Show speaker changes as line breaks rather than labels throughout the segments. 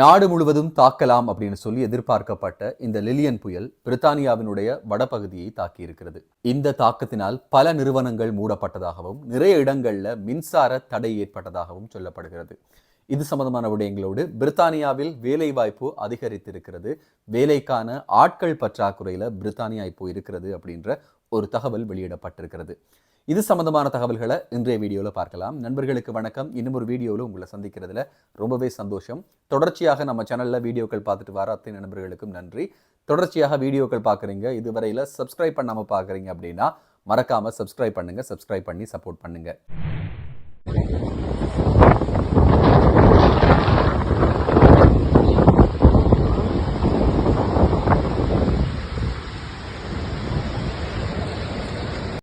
நாடு முழுவதும் தாக்கலாம் அப்படின்னு சொல்லி எதிர்பார்க்கப்பட்ட இந்த லிலியன் புயல் பிரித்தானியாவினுடைய வடபகுதியை தாக்கியிருக்கிறது. இந்த தாக்கத்தினால் பல நிறுவனங்கள் மூடப்பட்டதாகவும் நிறைய இடங்கள்ல மின்சார தடை ஏற்பட்டதாகவும் சொல்லப்படுகிறது. இது சம்பந்தமான விடயங்களோடு பிரித்தானியாவில் வேலைவாய்ப்பு அதிகரித்திருக்கிறது. வேலைக்கான ஆட்கள் பற்றாக்குறையில் பிரித்தானியா இப்போ இருக்கிறது அப்படின்ற ஒரு தகவல் வெளியிடப்பட்டிருக்கிறது. இது சம்பந்தமான தகவல்களை இன்றைய வீடியோவில் பார்க்கலாம். நண்பர்களுக்கு வணக்கம். இன்னும் ஒரு வீடியோவில் உங்களை சந்திக்கிறதுல ரொம்பவே சந்தோஷம். தொடர்ச்சியாக நம்ம சேனலில் வீடியோக்கள் பார்த்துட்டு வர அத்தனை நண்பர்களுக்கும் நன்றி. தொடர்ச்சியாக வீடியோக்கள் பார்க்குறீங்க இதுவரையில் சப்ஸ்கிரைப் பண்ணாமல் பார்க்குறீங்க அப்படின்னா மறக்காமல் சப்ஸ்கிரைப் பண்ணுங்கள் சப்ஸ்கிரைப் பண்ணி சப்போர்ட் பண்ணுங்கள்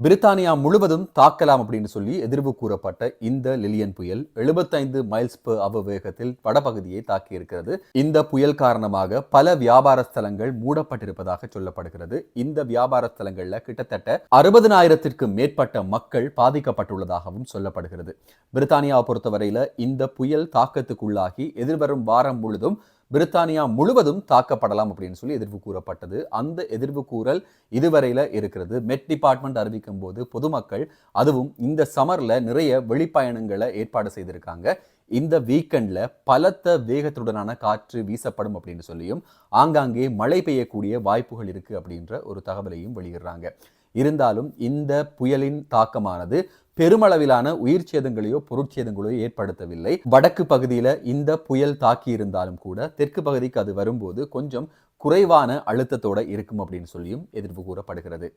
பிரித்தானியா முழுவதும் தாக்கலாம் அப்படின்னு சொல்லி எதிர்வு கூறப்பட்ட இந்த லிலியன் புயல் 75 மைல்ஸ் per அவ வேகத்தில் வடபகுதியை தாக்கியிருக்கிறது. இந்த புயல் காரணமாக பல வியாபார ஸ்தலங்கள் மூடப்பட்டிருப்பதாக சொல்லப்படுகிறது. இந்த வியாபார ஸ்தலங்கள்ல கிட்டத்தட்ட அறுபதனாயிரத்திற்கு மேற்பட்ட மக்கள் பாதிக்கப்பட்டுள்ளதாகவும் சொல்லப்படுகிறது. பிரித்தானியாவை பொறுத்தவரையில இந்த புயல் தாக்கத்துக்குள்ளாகி எதிர்வரும் வாரம் முழுதும் பிரித்தானியா முழுவதும் தாக்கப்படலாம் அப்படின்னு சொல்லி எதிர்வு கூறப்பட்டது. அந்த எதிர்வு கூறல் இதுவரையில் இருக்கிறது. மெட் டிபார்ட்மெண்ட் அறிவிக்கும் போது பொதுமக்கள் அதுவும் இந்த சமரில் நிறைய வெளிப்பயணங்களை ஏற்பாடு செய்திருக்காங்க. இந்த வீக்கெண்டில் பலத்த வேகத்துடனான காற்று வீசப்படும் அப்படின்னு சொல்லியும் ஆங்காங்கே மழை பெய்யக்கூடிய வாய்ப்புகள் இருக்குது அப்படின்ற ஒரு தகவலையும் வெளியிடுறாங்க. இருந்தாலும் இந்த புயலின் தாக்கமானது பெருமளவிலான உயிர் சேதங்களையோ பொருட்சேதங்களையோ ஏற்படுத்தவில்லை. வடக்கு பகுதியில இந்த புயல் தாக்கி இருந்தாலும் கூட தெற்கு பகுதிக்கு அது வரும்போது கொஞ்சம் குறைவான அழுத்தத்தோட இருக்கும் அப்படின்னு சொல்லியும் எதிர்ப்பு கூறப்படுகிறது.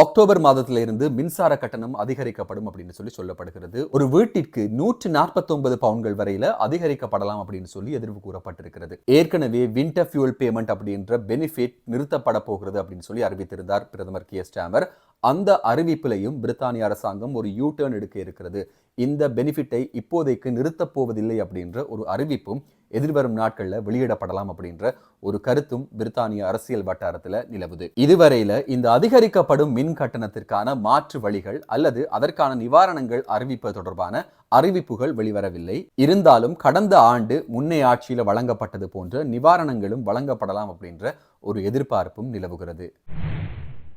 அக்டோபர் மாதத்திலிருந்து மின்சார கட்டணம் அதிகரிக்கப்படும் அப்படின்னு சொல்லி சொல்லப்படுகிறது. ஒரு வீட்டிற்கு நூற்று நாற்பத்தொன்பது பவுன்கள் வரையில அதிகரிக்கப்படலாம் அப்படின்னு சொல்லி எதிர்ப்பு கூறப்பட்டிருக்கிறது. ஏற்கனவே வின்டர் ஃபியூல் பேமெண்ட் அப்படின்ற பெனிஃபிட் நிறுத்தப்பட போகிறது அப்படின்னு சொல்லி அறிவித்திருந்தார் பிரதமர் கே ஸ்டாமர். அந்த அறிவிப்பிலையும் பிரித்தானிய அரசாங்கம் ஒரு யூ டேர்ன் எடுக்க இருக்கிறது. இந்த பெனிஃபிட்டை இப்போதைக்கு நிறுத்தப் போவதில்லை அப்படின்ற ஒரு அறிவிப்பும் எதிர்வரும் நாட்களில் வெளியிடப்படலாம் அப்படின்ற ஒரு கருத்தும் பிரித்தானிய அரசியல் வட்டாரத்தில் நிலவுது. இதுவரையில இந்த அதிகரிக்கப்படும் மின் கட்டணத்திற்கான மாற்று வழிகள் அல்லது அதற்கான நிவாரணங்கள் அறிவிப்பது தொடர்பான அறிவிப்புகள் வெளிவரவில்லை. இருந்தாலும் கடந்த ஆண்டு முன்னே ஆட்சியில் வழங்கப்பட்டது போன்ற நிவாரணங்களும் வழங்கப்படலாம் அப்படின்ற ஒரு எதிர்பார்ப்பும் நிலவுகிறது.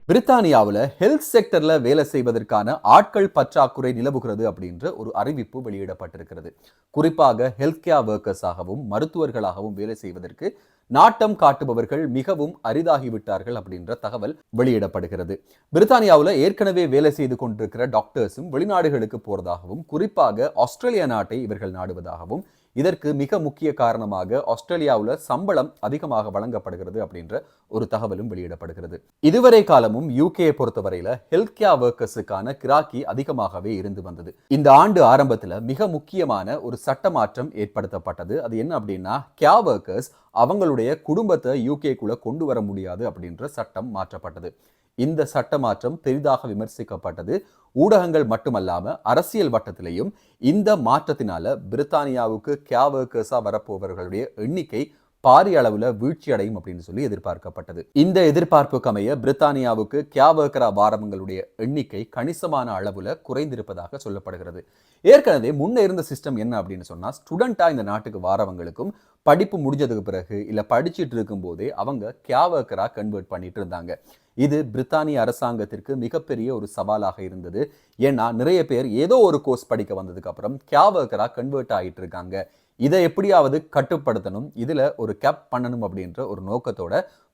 பிரித்தானியாவில் ஹெல்த் செக்டரில் வேலை செய்வதற்கான ஆட்கள் பற்றாக்குறை நிலவுகிறது அப்படின்ற ஒரு அறிவிப்பு வெளியிடப்பட்டிருக்கிறது. குறிப்பாக ஹெல்த் கேர் ஒர்க்கர்ஸாகவும் மருத்துவர்களாகவும் வேலை செய்வதற்கு நாட்டம் காட்டுபவர்கள் மிகவும் அரிதாகிவிட்டார்கள் அப்படின்ற தகவல் வெளியிடப்படுகிறது. பிரித்தானியாவில் ஏற்கனவே வேலை செய்து கொண்டிருக்கிற டாக்டர்ஸும் வெளிநாடுகளுக்கு போறதாகவும் குறிப்பாக ஆஸ்திரேலியா நாட்டை இவர்கள் நாடுவதாகவும் இதற்கு மிக முக்கிய காரணமாக ஆஸ்திரேலியாவில் சம்பளம் அதிகமாக வழங்கப்படுகிறது அப்படின்ற ஒரு தகவலும் வெளியிடப்படுகிறது. இதுவரை காலமும் யூகேயை பொறுத்தவரையில ஹெல்த் கேர் ஒர்க்கர்ஸுக்கான கிராக்கி அதிகமாகவே இருந்து வந்தது. இந்த ஆண்டு ஆரம்பத்தில் மிக முக்கியமான ஒரு சட்ட மாற்றம் ஏற்படுத்தப்பட்டது. அது என்ன அப்படின்னா கேர் ஒர்க்கர்ஸ் அவங்களுடைய குடும்பத்தை யூகேக்குள்ளே கொண்டு வர முடியாது அப்படின்ற சட்டம் மாற்றப்பட்டது. இந்த சட்ட மாற்றம் பெரிதாக விமர்சிக்கப்பட்டது. ஊடகங்கள் மட்டுமல்லாம அரசியல் வட்டத்திலையும் இந்த மாற்றத்தினால பிரித்தானியாவுக்கு கே வரப்போவர்களுடைய எண்ணிக்கை பாரிய அளவுல வீழ்ச்சி அடையும் அப்படின்னு சொல்லி எதிர்பார்க்கப்பட்டது. இந்த எதிர்பார்ப்புக்கு அமைய பிரித்தானியாவுக்கு கியாவர்கரா ஒர்க்கரா வாரவங்களுடைய எண்ணிக்கை கணிசமான அளவுல குறைந்திருப்பதாக சொல்லப்படுகிறது. ஏற்கனவே முன்ன இருந்த சிஸ்டம் என்ன அப்படின்னு சொன்னா ஸ்டூடெண்டா இந்த நாட்டுக்கு வாரவங்களுக்கும் படிப்பு முடிஞ்சதுக்கு பிறகு இல்ல படிச்சுட்டு இருக்கும் போதே அவங்க கியாவர்கரா கன்வெர்ட் பண்ணிட்டு இருந்தாங்க. இது பிரித்தானிய அரசாங்கத்திற்கு மிகப்பெரிய ஒரு சவாலாக இருந்தது. ஏன்னா நிறைய பேர் ஏதோ ஒரு கோர்ஸ் படிக்க வந்ததுக்கு அப்புறம் கியாவர்கரா கன்வெர்ட் ஆகிட்டு இருக்காங்க. இதை எப்படியாவது கட்டுப்படுத்தணும் இதில் ஒரு கேப் பண்ணணும் அப்படின்ற ஒரு நோக்கத்தோட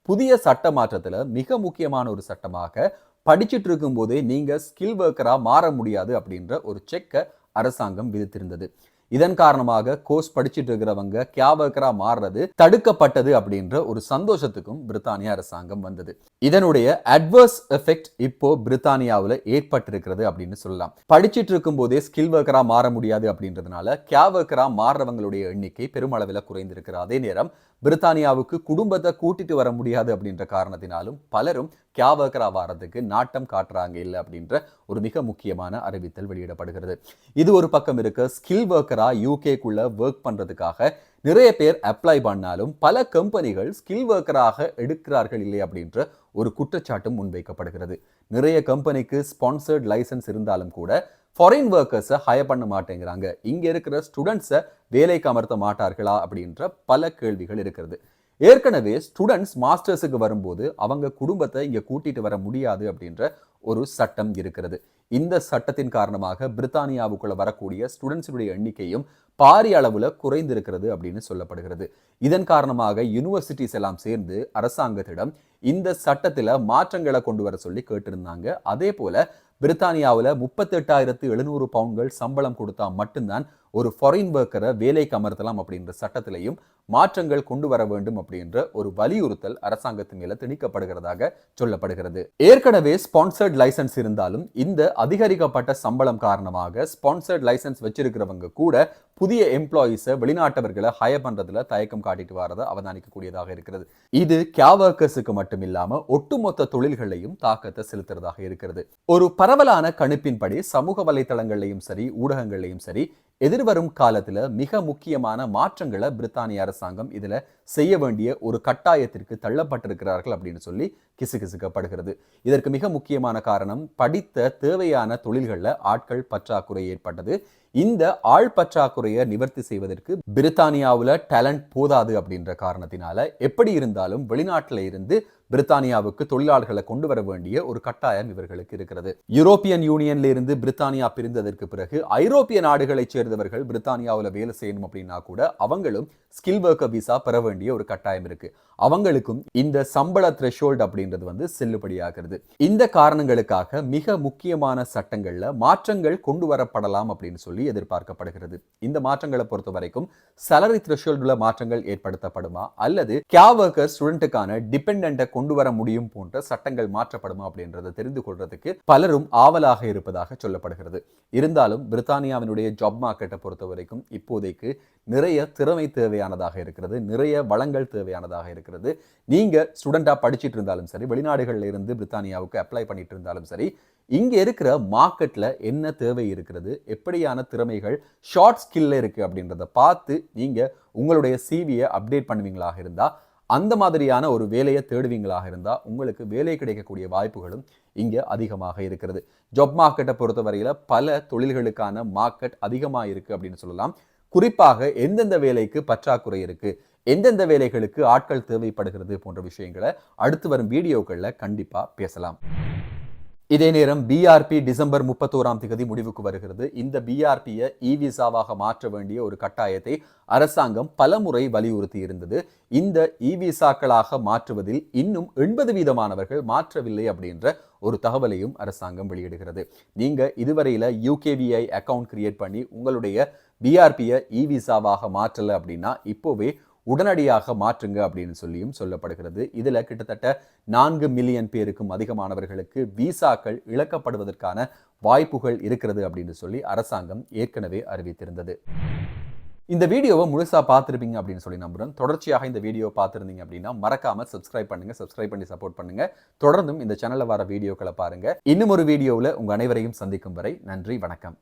புதிய சட்ட மாற்றத்தில் மிக முக்கியமான ஒரு சட்டமாக படிச்சுட்டு இருக்கும்போதே நீங்கள் ஸ்கில் ஒர்க்கராக மாற முடியாது அப்படின்ற ஒரு செக்கை அரசாங்கம் விதித்திருந்தது. இதன் காரணமாக கோர்ஸ் படிச்சுட்டு இருக்கிறவங்க கேவர்க்கரா மாறுறது தடுக்கப்பட்டது அப்படின்ற ஒரு சந்தோஷத்துக்கும் பிரித்தானிய அரசாங்கம் வந்தது. இதனுடைய அட்வர்ஸ் எஃபெக்ட் இப்போ பிரித்தானியாவில் ஏற்பட்டிருக்கிறது அப்படின்னு சொல்லலாம். படிச்சுட்டு இருக்கும் போதே ஸ்கில் ஒர்க்கரா மாற முடியாது அப்படின்றதுனால கேவர்க்கரா மாறுறவங்களுடைய எண்ணிக்கை பெருமளவில் குறைந்திருக்கிறது. அதே நேரம் பிரித்தானியாவுக்கு குடும்பத்தை கூட்டிட்டு வர முடியாது அப்படின்ற காரணத்தினாலும் பலரும் கேவர்க்கரா வாரத்துக்கு நாட்டம் காட்டுறாங்க இல்லை அப்படின்ற ஒரு மிக முக்கியமான அறிவித்தல் வெளியிடப்படுகிறது. இது ஒரு பக்கம் இருக்க ஸ்கில் ஒர்க்கர் யூகேக்குள்ள ஒர்க் பண்றதுக்காக நிறைய பேர் அப்ளை பண்ணாலும் பல கம்பெனிகள் ஸ்கில் ஒர்க்கராக எடுக்கிறார்கள் இல்லை அப்படின்ற ஒரு குற்றச்சாட்டும் முன்வைக்கப்படுகிறது. நிறைய கம்பெனிக்கு ஸ்பான்சர்ட் லைசன்ஸ் இருந்தாலும் கூட ஃபாரின் ஒர்க்கர்ஸை ஹயர் பண்ண மாட்டேங்கிறாங்க. இங்க இருக்கிற ஸ்டூடெண்ட்ஸை வேலைக்கு அமர்த்த மாட்டார்களா அப்படின்ற பல கேள்விகள் இருக்கிறது. ஏற்கனவே ஸ்டூடெண்ட்ஸ் மாஸ்டர்ஸுக்கு வரும்போது அவங்க குடும்பத்தை இங்கே கூட்டிகிட்டு வர முடியாது அப்படின்ற ஒரு சட்டம் இருக்கிறது. இந்த சட்டத்தின் காரணமாக பிரித்தானியாவுக்குள்ள வரக்கூடிய ஸ்டூடெண்ட்ஸுடைய எண்ணிக்கையும் பாரிய அளவில் குறைந்திருக்கிறது அப்படின்னு சொல்லப்படுகிறது. இதன் காரணமாக யூனிவர்சிட்டிஸ் எல்லாம் சேர்ந்து அரசாங்கத்திடம் இந்த சட்டத்தில் மாற்றங்களை கொண்டு வர சொல்லி கேட்டிருந்தாங்க. அதே போல பிரித்தானியாவில் முப்பத்தெட்டாயிரத்து எழுநூறு பவுன்கள் சம்பளம் கொடுத்தா மட்டும்தான் ஒரு ஃபாரின் ஒர்க்கரை வேலைக்கு அமர்த்தலாம் அப்படின்ற சட்டத்திலையும் மாற்றங்கள் கொண்டு வர வேண்டும் அப்படின்ற ஒரு வலியுறுத்தல் அரசாங்கத்தின் மேல திணிக்கப்படுகிறதாக சொல்லப்படுகிறது. ஏற்கனவே ஸ்பான்சர்ட் லைசன்ஸ் இருந்தாலும் இந்த அதிகரிக்கப்பட்ட சம்பளம் காரணமாக ஸ்பான்சர்ட் லைசன்ஸ் வச்சிருக்கிறவங்க கூட புதிய எம்ப்ளாயீஸை வெளிநாட்டவர்களை ஹயர் பண்றதுல தயக்கம் காட்டிட்டு வரதை அவதானிக்கக்கூடியதாக இருக்கிறது. இது கேவர்க்கர்ஸுக்கு மட்டும் இல்லாம ஒட்டுமொத்த தொழில்களையும் தாக்கத்தை செலுத்துறதாக இருக்கிறது. ஒரு பரவலான கணிப்பின்படி சமூக வலைத்தளங்கள்லையும் சரி ஊடகங்கள்லையும் சரி எதிர்வரும் காலத்துல மிக முக்கியமான மாற்றங்களை பிரித்தானிய அரசாங்கம் இதுல செய்ய வேண்டிய ஒரு கட்டாயத்திற்கு தள்ளப்பட்டிருக்கிறார்கள் அப்படின்னு சொல்லி கிசுகிசுக்கப்படுகிறது. இதற்கு மிக முக்கியமான காரணம் படித்த தேவையான தொழில்களில் ஆட்கள் பற்றாக்குறை ஏற்பட்டது. இந்த ஆள் பற்றாக்குறையை நிவர்த்தி செய்வதற்கு பிரித்தானியாவில் டேலண்ட் போதாது அப்படின்ற காரணத்தினால எப்படி இருந்தாலும் வெளிநாட்டில் இருந்து பிரித்தானியாவுக்கு தொழிலாளர்களை கொண்டு வர வேண்டிய ஒரு கட்டாயம் இவர்களுக்கு இருக்கிறது. யூரோப்பியன் யூனியன்ல இருந்து பிரித்தானியா பிரிந்ததற்கு பிறகு ஐரோப்பிய நாடுகளைச் சேர்ந்தவர்கள் பிரித்தானியாவில் வேலை செய்யணும் அப்படின்னா கூட அவங்களும் ஸ்கில் ஒர்க்கர் விசா பெற வேண்டிய ஒரு கட்டாயம் இருக்கு. அவங்களுக்கும் இந்த சம்பள த்ரெஷோல்டு அப்படின்றது வந்து செல்லுபடியாகிறது. இந்த காரணங்களுக்காக மிக முக்கியமான சட்டங்கள்ல மாற்றங்கள் கொண்டு வரப்படலாம் அப்படின்னு சொல்லி எதிர்பார்க்கப்படுகிறது. இந்த மாற்றங்களை பொறுத்த வரைக்கும் சலரி த்ரெஷோல்டுல மாற்றங்கள் ஏற்படுத்தப்படுமா? அல்லது கே ஒர்க்கர் ஸ்டூடெண்ட்டுக்கான டிபெண்டை கொண்டு வர முடியும் போன்ற சட்டங்கள் மாற்றப்படுமா அப்படின்றத தெரிந்து கொள்றதுக்கு பலரும் ஆவலாக இருப்பதாக சொல்லப்படுகிறது. இருந்தாலும் பிரித்தானியாவினுடைய ஜாப் மார்க்கெட்டை பொறுத்த வரைக்கும் இப்போதைக்கு நிறைய திறமை தேவையானதாக இருக்கிறது. நிறைய வளங்கள் தேவையானதாக இருக்கிறது. நீங்க ஸ்டூடெண்டா படிச்சுட்டு இருந்தாலும் சரி வெளிநாடுகளில் இருந்து பிரித்தானியாவுக்கு அப்ளை பண்ணிட்டு இருந்தாலும் சரி இங்கே இருக்கிற மார்க்கெட்டில் என்ன தேவை இருக்கிறது? எப்படியான திறமைகள்? ஷார்ட் ஸ்கில்ல இருக்குது அப்படின்றத பார்த்து நீங்கள் உங்களுடைய சிவியை அப்டேட் பண்ணுவீங்களாக இருந்தால் அந்த மாதிரியான ஒரு வேலையை தேடுவீங்களாக இருந்தால் உங்களுக்கு வேலை கிடைக்கக்கூடிய வாய்ப்புகளும் இங்கே அதிகமாக இருக்கிறது. ஜாப் மார்க்கெட்டை பொறுத்தவரையில் பல தொழில்களுக்கான மார்க்கெட் அதிகமாக இருக்குது அப்படின்னு சொல்லலாம். குறிப்பாக எந்தெந்த வேலைக்கு பற்றாக்குறை இருக்குது எந்தெந்த வேலைகளுக்கு ஆட்கள் தேவைப்படுகிறது போன்ற விஷயங்களை அடுத்து வரும் வீடியோக்களில் கண்டிப்பாக பேசலாம். இதே நேரம் பிஆர்பி டிசம்பர் முப்பத்தோராம் தேதி முடிவுக்கு வருகிறது. இந்த பிஆர்பியை இ விசாவாக மாற்ற வேண்டிய ஒரு கட்டாயத்தை அரசாங்கம் பலமுறை வலியுறுத்தி இருந்தது. இந்த இ விசாக்களாக மாற்றுவதில் இன்னும் எண்பது வீதமானவர்கள் மாற்றவில்லை அப்படின்ற ஒரு தகவலையும் அரசாங்கம் வெளியிடுகிறது. நீங்கள் இதுவரையில் யூகேவிஐ அக்கவுண்ட் கிரியேட் பண்ணி உங்களுடைய பிஆர்பியை இ விசாவாக மாற்றலை அப்படின்னா இப்போவே உடனடியாக மாற்றுங்க அப்படின்னு சொல்லியும் சொல்லப்படுகிறது. இதில் கிட்டத்தட்ட நான்கு மில்லியன் பேருக்கும் அதிகமானவர்களுக்கு விசாக்கள் இழக்கப்படுவதற்கான வாய்ப்புகள் இருக்கிறது அப்படின்னு சொல்லி அரசாங்கம் ஏற்கனவே அறிவித்திருந்தது. இந்த வீடியோவை முழுசா பார்த்துருப்பீங்க அப்படின்னு சொல்லி நம்புகிறேன் தொடர்ச்சியாக இந்த வீடியோ பார்த்துருந்தீங்க அப்படின்னா மறக்காமல் சப்ஸ்கிரைப் பண்ணுங்க சப்ஸ்கிரைப் பண்ணி சப்போர்ட் பண்ணுங்கள் தொடர்ந்தும் இந்த சேனலில் வர வீடியோக்களை பாருங்க. இன்னும் ஒரு வீடியோவில் உங்கள் அனைவரையும் சந்திக்கும் வரை நன்றி வணக்கம்.